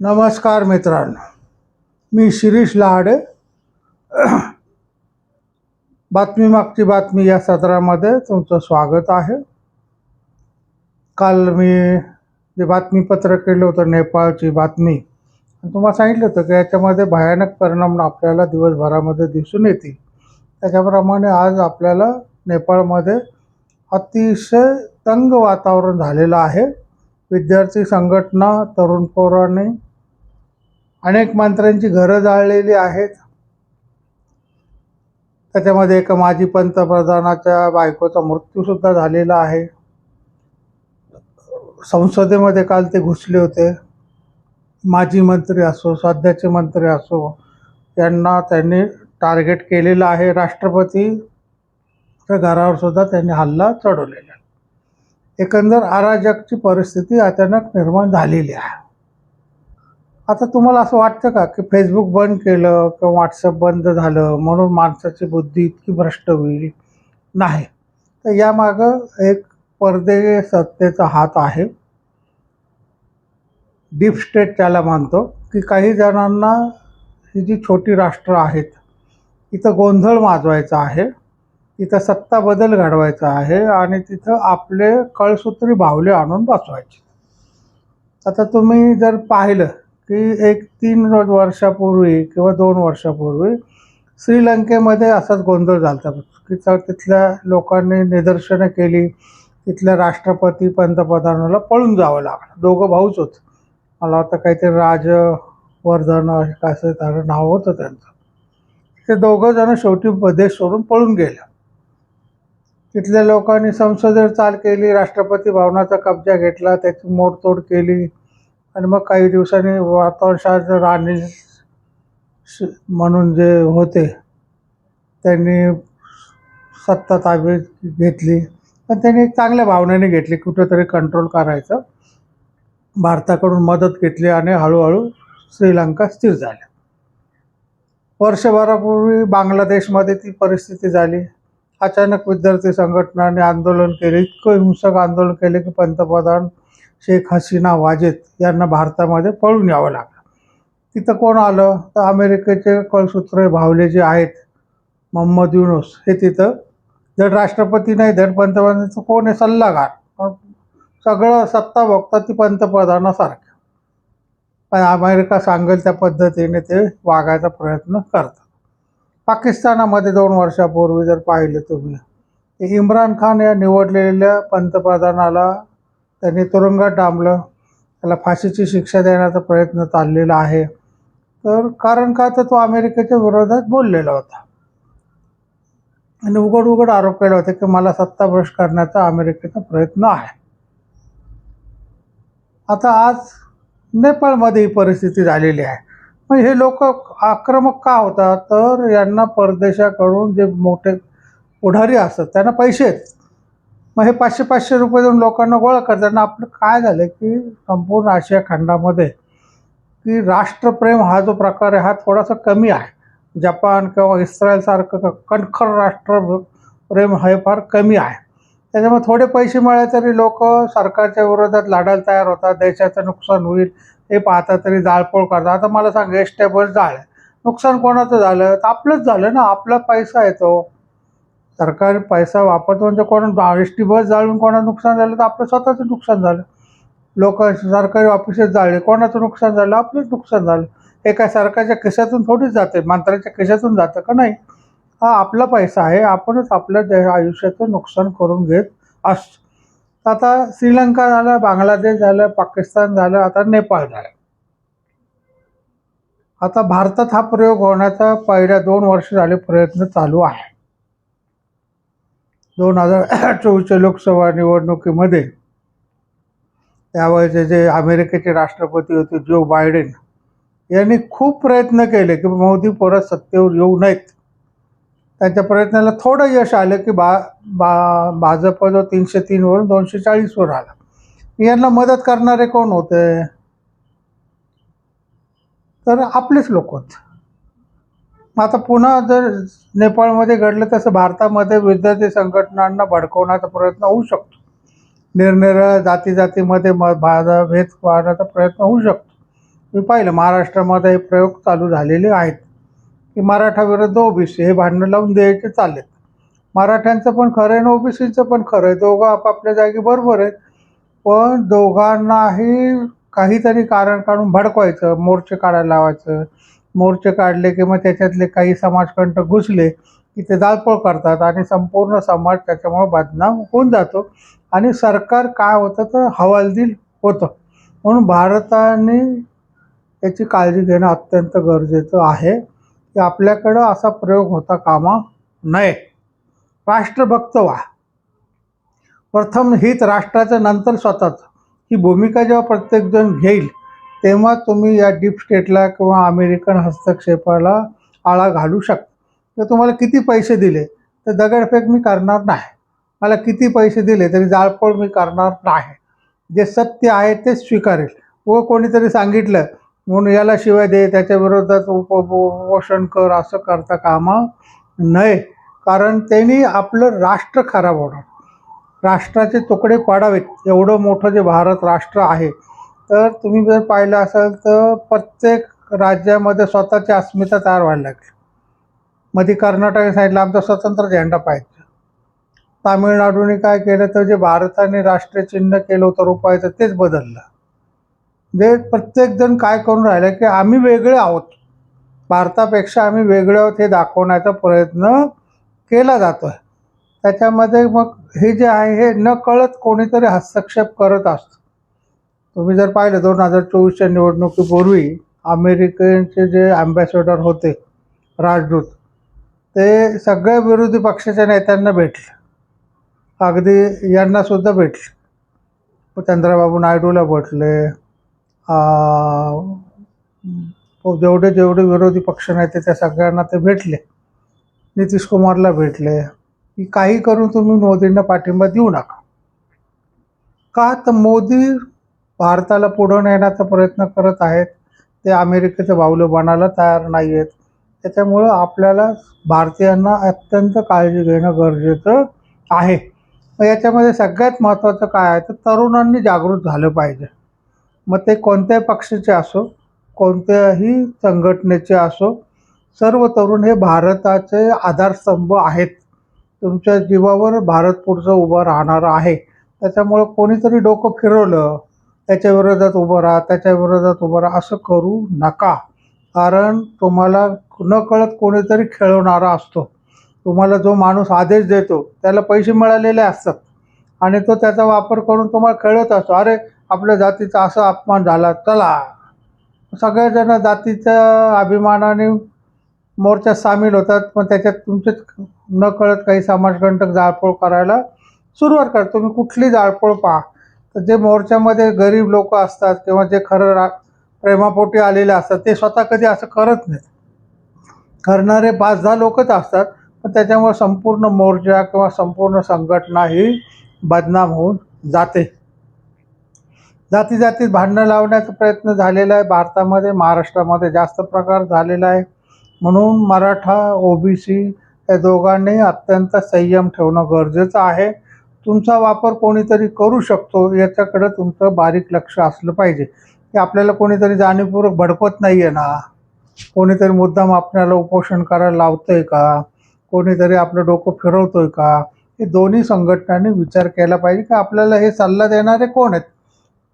नमस्कार मित्रांनो मी शिरीष लहाडे बातमी मागची बातमी या सत्रामध्ये तुमचं स्वागत आहे. काल मी जे बातमीपत्र केलं होतं नेपाळची बातमी तुम्हाला सांगितलं होतं की याच्यामध्ये भयानक परिणाम आपल्याला दिवसभरामध्ये दिसून येतील. त्याच्याप्रमाणे आज आपल्याला नेपाळमध्ये अतिशय तंग वातावरण झालेलं आहे. विद्यार्थी संघटना तरुण पोरांनी अनेक मंत्र्यांची घरं जाळलेली आहेत. त्याच्यामध्ये एका माजी पंतप्रधानाच्या बायकोचा मृत्यूसुद्धा झालेला आहे. संसदेमध्ये काल ते घुसले होते. माजी मंत्री असो सध्याचे मंत्री असो यांना त्यांनी टार्गेट केलेलं आहे. राष्ट्रपतीच्या घरावर सुद्धा त्यांनी हल्ला चढवलेला आहे. एकंदर अराजकची परिस्थिती अचानक निर्माण झालेली आहे. आता तुम्हाला असं वाटतं का की फेसबुक बंद केलं किंवा व्हॉट्सअप बंद झालं म्हणून माणसाची बुद्धी इतकी भ्रष्ट होईल? नाही. तर यामागं एक परदे सत्तेचा हात आहे. डीप स्टेट त्याला मानतो की काही जणांना ही जी छोटी राष्ट्र आहेत इथं गोंधळ माजवायचा आहे. तिथं सत्ता बदल घडवायचा आहे आणि तिथं आपले कळसूत्री भावले आणून बसवायचे. आता तुम्ही जर पाहिलं की एक तीन वर्षापूर्वी किंवा दोन वर्षापूर्वी श्रीलंकेमध्ये असाच गोंधळ झाला की तर तिथल्या लोकांनी निदर्शनं केली तिथल्या राष्ट्रपती पंतप्रधानाला पळून जावं लागलं. दोघं भाऊच होत. मला आता काहीतरी राजवर्धन असं त्याचं नाव होतं त्यांचं. ते दोघं जण शेवटी देश सोडून पळून गेलं. तिथल्या लोकांनी संसदेवर चाल केली राष्ट्रपती भवनाचा कब्जा घेतला त्याची मोडतोड केली आणि मग काही दिवसांनी वातावरणशास्त्र राणी श- म्हणून जे होते त्यांनी सत्ता ताब्यात घेतली पण त्यांनी चांगल्या भावनेने घेतली कुठेतरी कंट्रोल करायचं. भारताकडून मदत घेतली आणि हळूहळू श्रीलंका स्थिर झाल्या वर्षभरापूर्वी बांगलादेशमध्ये ती परिस्थिती झाली. अचानक विद्यार्थी संघटनाने आंदोलन केले इतकं हिंसक आंदोलन केले की पंतप्रधान शेख हसीना वाजेद यांना भारतामध्ये पळून यावं लागलं. तिथं कोण आलं? तर अमेरिकेचे कळसूत्र भावले जे आहेत मोहम्मद युनुस हे तिथं जर राष्ट्रपती नाही धड पंतप्रधानांचं कोण आहे? सल्लागार. पण सगळं सत्ता बघतात ती पंतप्रधानासारखं. पण अमेरिका सांगेल त्या पद्धतीने ते वागायचा प्रयत्न करतात. पाकिस्तानामध्ये दोन वर्षापूर्वी जर पाहिलं तुम्ही इम्रान खान या निवडलेल्या पंतप्रधानाला त्यांनी तुरुंगात डांबलं. त्याला फाशीची शिक्षा देण्याचा प्रयत्न चाललेला आहे. तर कारण का तर तो अमेरिकेच्या विरोधात बोललेला होता. आणि उघड उघड आरोप केला होता की मला सत्ताभ्रष्ट करण्याचा अमेरिकेचा प्रयत्न आहे. आता आज नेपाळमध्ये ही परिस्थिती झालेली आहे. मग हे लोक आक्रमक का होतात? तर यांना परदेशाकडून जे मोठे पुढारी असतात त्यांना पैसे आहेत. मग हे पाचशे पाचशे रुपये देऊन लोकांना गोळा करतात. आणि आपलं काय झालं की संपूर्ण आशिया खंडामध्ये की राष्ट्रप्रेम हा जो प्रकार आहे हा थोडासा कमी आहे. जपान किंवा इस्रायलसारखं कणखर राष्ट्रप्रेम हे फार कमी आहे. त्याच्यामुळे थोडे पैसे मिळाले तरी लोक सरकारच्या विरोधात लढायला तयार होतात. देशाचं नुकसान होईल. हे पाहता तरी जाळपोळ करतात. आता मला सांग एस्टेबल जाळ. नुकसान कोणाचं झालं? तर आपलंच झालं ना आपला पैसा येतो सरकारी पैसा वापरतो म्हणजे कोणा एस टी बस जाळून कोणाचं नुकसान झालं? तर आपलं स्वतःचं नुकसान झालं. लोक सरकारी ऑफिसेस जाळले. कोणाचं नुकसान झालं? आपलंच नुकसान झालं. हे काय सरकारच्या खिशातून थोडीच जाते? मंत्र्याच्या खिशातून जातं का नाही? हा आपला पैसा आहे. आपणच आपल्या दे आयुष्याचं नुकसान करून घेत असतो आता श्रीलंका झालं बांगलादेश झालं पाकिस्तान झालं आता नेपाळ झालं. आता भारतात हा प्रयोग होण्याचा पहिल्या दोन वर्ष झाले प्रयत्न चालू आहे. दोन हजार चोवीसच्या लोकसभा निवडणुकीमध्ये त्यावेळेचे जे अमेरिकेचे राष्ट्रपती होते जो बायडेन यांनी खूप प्रयत्न केले की मोदी परत सत्तेवर येऊ नयेत. त्यांच्या प्रयत्नाला थोडं यश आलं की बा बा भाजप जो तीनशे तीनवरून दोनशे चाळीसवर आला. यांना मदत करणारे कोण होते? तर आपलेच लोक होते. आता पुन्हा जर नेपाळमध्ये घडलं तसं भारतामध्ये विद्यार्थी संघटनांना भडकवण्याचा प्रयत्न होऊ शकतो. निरनिराळ्या जाती जातीमध्ये म भेद पाहण्याचा प्रयत्न होऊ शकतो. मी पाहिलं महाराष्ट्रामध्ये हे प्रयोग चालू झालेले आहेत. की मराठा विरुद्ध ओबीसी हे भांडणं लावून द्यायचे चाललेत मराठ्यांचं पण खरं आहे आणि ओबीसीचं पण खरं आहे. दोघं आपापल्या जागी बरोबर आहेत. पण दोघांनाही काहीतरी कारण काढून भडकवायचं. मोर्चे काढायला लावायचं. मोर्चे काढले की मग त्याच्यातले काही समाजकंटक घुसले की ते जाळपोळ करतात आणि संपूर्ण समाज त्याच्यामुळे बदनाम होऊन जातो. आणि सरकार काय होतं तर हवालदिल होतं. म्हणून भारताने याची काळजी घेणं अत्यंत गरजेचं आहे. की आपल्याकडं असा प्रयोग होता कामा नये. राष्ट्रभक्त व्हा. प्रथम हित राष्ट्राचं नंतर स्वतःच. ही भूमिका जेव्हा प्रत्येकजण घेईल तेव्हा तुम्ही या डीप स्टेटला किंवा अमेरिकन हस्तक्षेपाला आळा घालू शकता. तर तुम्हाला किती पैसे दिले तर दगडफेक मी करणार नाही. मला किती पैसे दिले तरी जाळपोळ मी करणार नाही. जे सत्य आहे तेच स्वीकारेल. व कोणीतरी सांगितलं म्हणून याला शिवाय दे त्याच्या विरोधात उप उपोषण कर असं करता कामा नये. कारण त्यांनी आपलं राष्ट्र खराब होणार. राष्ट्राचे तुकडे पाडावेत. एवढं मोठं जे भारत राष्ट्र आहे. तर तुम्ही जर पाहिलं असाल तर प्रत्येक राज्यामध्ये स्वतःची अस्मिता तयार व्हायला लागली. मध्ये कर्नाटक साईडला आमचा स्वतंत्र झेंडा पाहिजे तामिळनाडूने काय केलं तर जे भारताने राष्ट्रीय चिन्ह केलं होतं रुपयाचं तेच बदललं. जे प्रत्येकजण काय करून राहिलं की आम्ही वेगळे आहोत. भारतापेक्षा आम्ही वेगळे आहोत हे दाखवण्याचा प्रयत्न केला जातो आहे त्याच्यामध्ये मग हे जे आहे हे न कळत कोणीतरी हस्तक्षेप करत असतं. तुम्ही जर पाहिलं दोन हजार चोवीसच्या निवडणुकीपूर्वी अमेरिकेचे जे अँबॅसेडर होते राजदूत ते सगळ्या विरोधी पक्षाच्या नेत्यांना भेटले. अगदी यांनासुद्धा भेटले. चंद्रबाबू नायडूला भेटले जेवढे जेवढे विरोधी पक्ष नेते त्या सगळ्यांना ते भेटले. नितीश कुमारला भेटले. की काही करून तुम्ही मोदींना पाठिंबा देऊ नका. का तर मोदी भारताला पुढं नेण्याचा प्रयत्न करत आहेत. ते अमेरिकेचं बावलं बनायला तयार नाही आहेत त्याच्यामुळं आपल्याला भारतीयांना अत्यंत काळजी घेणं गरजेचं आहे. मग याच्यामध्ये सगळ्यात महत्त्वाचं काय आहे? तर तरुणांनी जागृत झालं पाहिजे. मग ते कोणत्याही पक्षाचे असो कोणत्याही संघटनेचे असो सर्व तरुण हे भारताचे आधारस्तंभ आहेत. तुमच्या जीवावर भारत पुढचं उभं राहणार आहे. त्याच्यामुळं कोणीतरी डोकं फिरवलं त्याच्या विरोधात उभं राहा त्याच्या विरोधात उभं राहा असं करू नका. कारण तुम्हाला न कळत कोणीतरी खेळवणारा असतो. तुम्हाला जो माणूस आदेश देतो त्याला पैसे मिळालेले असतात. आणि तो त्याचा वापर करून तुम्हाला खेळत असतो. अरे आपल्या जातीचा असा अपमान झाला चला. सगळेजण जातीच्या अभिमानाने मोर्चात सामील होतात पण त्याच्यात तुमचेच न कळत काही समाजकंटक जाळपोळ करायला सुरुवात करतात तुम्ही कुठली जाळपोळ पहा. तर जे मोर्चामध्ये गरीब लोक असतात किंवा जे खरं रा प्रेमापोटी आलेले असतात ते स्वतः कधी असं करत नाहीत. करणारे पाच दहा लोकच असतात पण त्याच्यामुळे संपूर्ण मोर्चा किंवा संपूर्ण संघटना ही बदनाम होऊन जाते. जाती जातीत भांडणं लावण्याचा प्रयत्न झालेला आहे. भारतामध्ये महाराष्ट्रामध्ये जास्त प्रकार झालेला आहे. म्हणून मराठा ओबीसी या दोघांनी अत्यंत संयम ठेवणं गरजेचं आहे. तुमचा वापर कोणीतरी करू शकतो याच्याकडं तुमचं बारीक लक्ष असलं पाहिजे. की आपल्याला कोणीतरी जाणीवपूर्वक भडकवत नाही आहे ना? कोणीतरी मुद्दाम आपल्याला उपोषण करायला लावतंय का? कोणीतरी आपलं डोकं फिरवतोय का? हे दोन्ही संघटनांनी विचार केला पाहिजे की आपल्याला हे सल्ला देणारे कोण आहेत?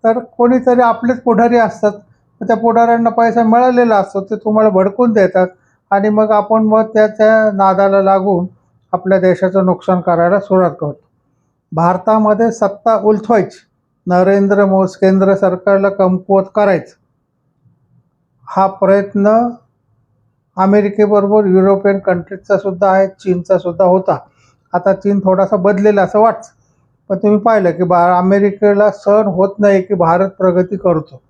तर कोणीतरी आपलेच पुढारी असतात. त्या पुढाऱ्यांना पैसा मिळालेला असतो ते तुम्हाला भडकून देतात. आणि मग आपण मग त्याच्या नादाला लागून आपल्या देशाचं नुकसान करायला सुरुवात करतो. भारतामध्ये सत्ता उलथवायची. नरेंद्र मोस केंद्र सरकारला कमकुवत करायचं. हा प्रयत्न अमेरिकेबरोबर युरोपियन कंट्रीजचा सुद्धा आहे चीनचा सुद्धा होता. आता चीन थोडासा बदलेला असं वाटतं. पण तुम्ही पाहिलं की बा अमेरिकेला सहन होत नाही की भारत प्रगती करतो.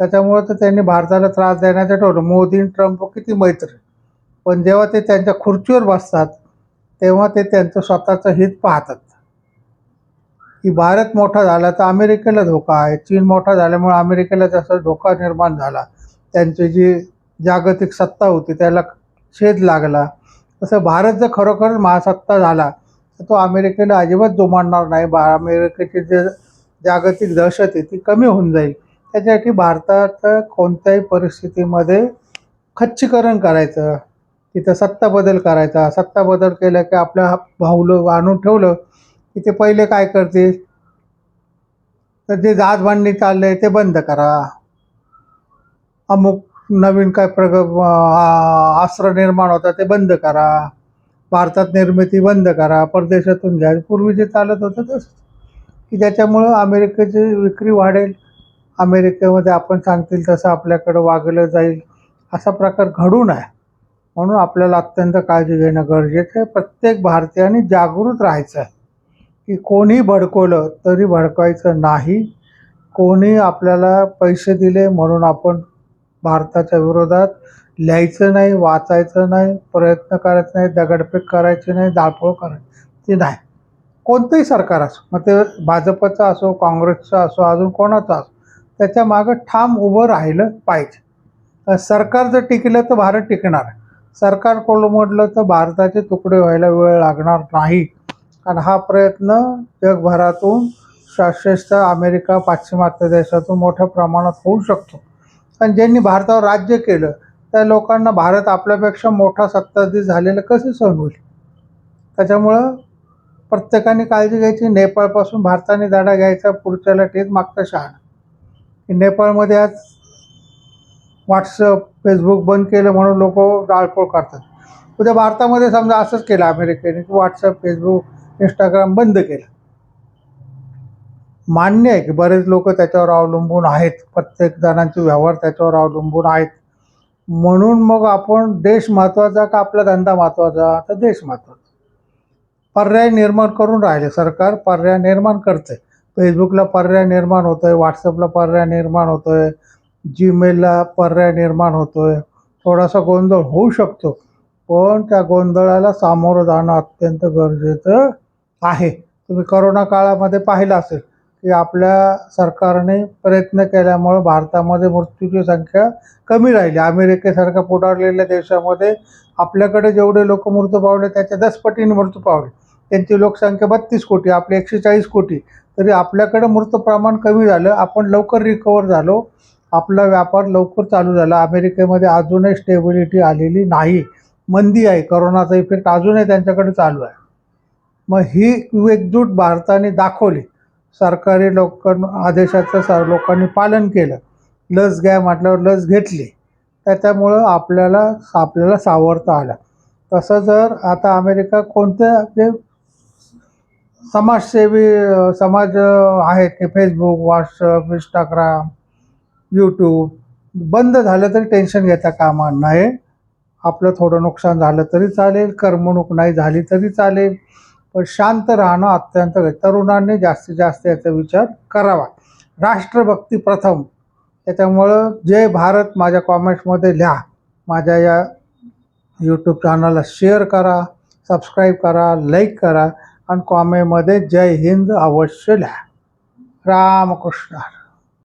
त्याच्यामुळं तर त्यांनी भारताला त्रास देण्याचं ठरवलं. मोदी ट्रम्प किती मैत्री. पण जेव्हा ते त्यांच्या खुर्चीवर बसतात तेव्हा ते त्यांचं स्वतःचं हित पाहतात. की भारत मोठा झाला तर अमेरिकेला धोका आहे. चीन मोठा झाल्यामुळे अमेरिकेला जसा धोका निर्माण झाला त्यांची जी जागतिक सत्ता होती त्याला छेद लागला. तसं भारत जर खरोखर महासत्ता झाला तो अमेरिकेला अजिबात जुमानणार नाही. बा अमेरिकेची जे जागतिक दहशत आहे ती कमी होऊन जाईल. त्याच्यासाठी भारतात कोणत्याही परिस्थितीमध्ये खच्चीकरण करायचं तिथं सत्ता बदल करायचा. सत्ता बदल केला की आपल्या भाऊलं आणून ठेवलं की ते पहिले काय करतील? तर जे दादभांडणी चाललं आहे ते बंद करा. अमुक नवीन काय प्रग आ- अस्त्र निर्माण होतं ते बंद करा. भारतात निर्मिती बंद करा परदेशातून घ्या. पूर्वी जे चालत होतं तसं की ज्याच्यामुळं अमेरिकेची विक्री वाढेल अमेरिकेमध्ये आपण सांगतील तसं आपल्याकडं वागलं जाईल असा प्रकार घडू नये. म्हणून आपल्याला अत्यंत काळजी घेणं गरजेचं आहे. प्रत्येक भारतीयाने जागृत राहायचं आहे की कोणी भडकवलं तरी भडकवायचं नाही. कोणी आपल्याला पैसे दिले म्हणून आपण भारताच्या विरोधात लिहायचं नाही वाचायचं नाही प्रयत्न करायचं नाही दगडफेक करायची नाही जाळपोळ करायची नाही. कोणतंही सरकार असो मग ते भाजपचं असो काँग्रेसचं असो अजून कोणाचं असो त्याच्या मागं ठाम उभं राहिलं पाहिजे. सरकार जर टिकलं तर भारत टिकणार. आहे सरकार कोलमडलं तर भारताचे तुकडे व्हायला वेळ लागणार नाही. कारण हा प्रयत्न जगभरातून शाश्वत अमेरिका पाश्चिमात्य देशातून मोठ्या प्रमाणात होऊ शकतो. पण ज्यांनी भारतावर राज्य केलं त्या लोकांना भारत आपल्यापेक्षा मोठा सत्ताधीश झालेलं कसं सहन होईल? त्याच्यामुळं प्रत्येकाने काळजी घ्यायची. नेपाळपासून भारताने दाडा घ्यायचा पुढच्याला तेच मागचं शहाणा. की नेपाळमध्ये आज व्हॉट्सअप फेसबुक बंद केलं म्हणून लोक डाळपोळ करतात. उद्या भारतामध्ये समजा असंच केलं अमेरिकेने की व्हॉट्सअप फेसबुक इंस्टाग्राम बंद केलं. मान्य आहे की बरेच लोक त्याच्यावर अवलंबून आहेत. प्रत्येक जणांचे व्यवहार त्याच्यावर अवलंबून आहेत. म्हणून मग आपण देश महत्त्वाचा का आपला धंदा महत्त्वाचा तर देश महत्त्वाचा पर्याय निर्माण करून राहिले सरकार पर्याय निर्माण करते. फेसबुकला पर्याय निर्माण होतो आहे व्हॉट्सअपला पर्याय निर्माण होतो आहे जीमेलला पर्याय निर्माण होतो आहे थोडासा गोंधळ होऊ शकतो पण त्या गोंधळाला सामोरं जाणं अत्यंत गरजेचं आहे. तुम्ही करोना काळामध्ये पाहिलं असेल की आपल्या सरकारने प्रयत्न केल्यामुळं भारतामध्ये मृत्यूची संख्या कमी राहिली. अमेरिकेसारख्या पुढारलेल्या देशामध्ये आपल्याकडे जेवढे लोक मृत्यू पावले त्याच्या दस पटीने मृत्यू पावले. त्यांची लोकसंख्या बत्तीस कोटी आपली एकशे चाळीस कोटी. तरी आपल्याकडं मृत्यू प्रमाण कमी झालं आपण लवकर रिकवर झालो. आपला व्यापार लवकर चालू झाला. अमेरिकेमध्ये अजूनही स्टेबिलिटी आलेली नाही. मंदी आहे. करोनाचा इफेक्ट अजूनही त्यांच्याकडे चालू आहे. मग ही एकजूट भारताने दाखवली. सरकारी लोक आदेशाचं सर लोकांनी पालन केलं. लस घ्या म्हटल्यावर लस घेतली. त्याच्यामुळं आपल्याला आपल्याला सावरता आलं तसं जर आता अमेरिका कोणत्या जे समाजसेवी समाज आहेत की फेसबुक व्हॉट्सअप इंस्टाग्राम यूट्यूब बंद झालं तरी टेन्शन घेता कामा नये. आपलं थोडं नुकसान झालं तरी चालेल करमणूक नाही झाली तरी चालेल. पण शांत राहणं अत्यंत तरुणांनी जास्तीत जास्त याचा विचार करावा. राष्ट्रभक्ती प्रथम. त्याच्यामुळं जय भारत माझ्या कॉमेंट्समध्ये लिहा. माझ्या या यूट्यूब चॅनलला शेअर करा सबस्क्राईब करा लाईक करा आणि कॉमेंटमध्ये जय हिंद अवश्य लिहा. रामकृष्ण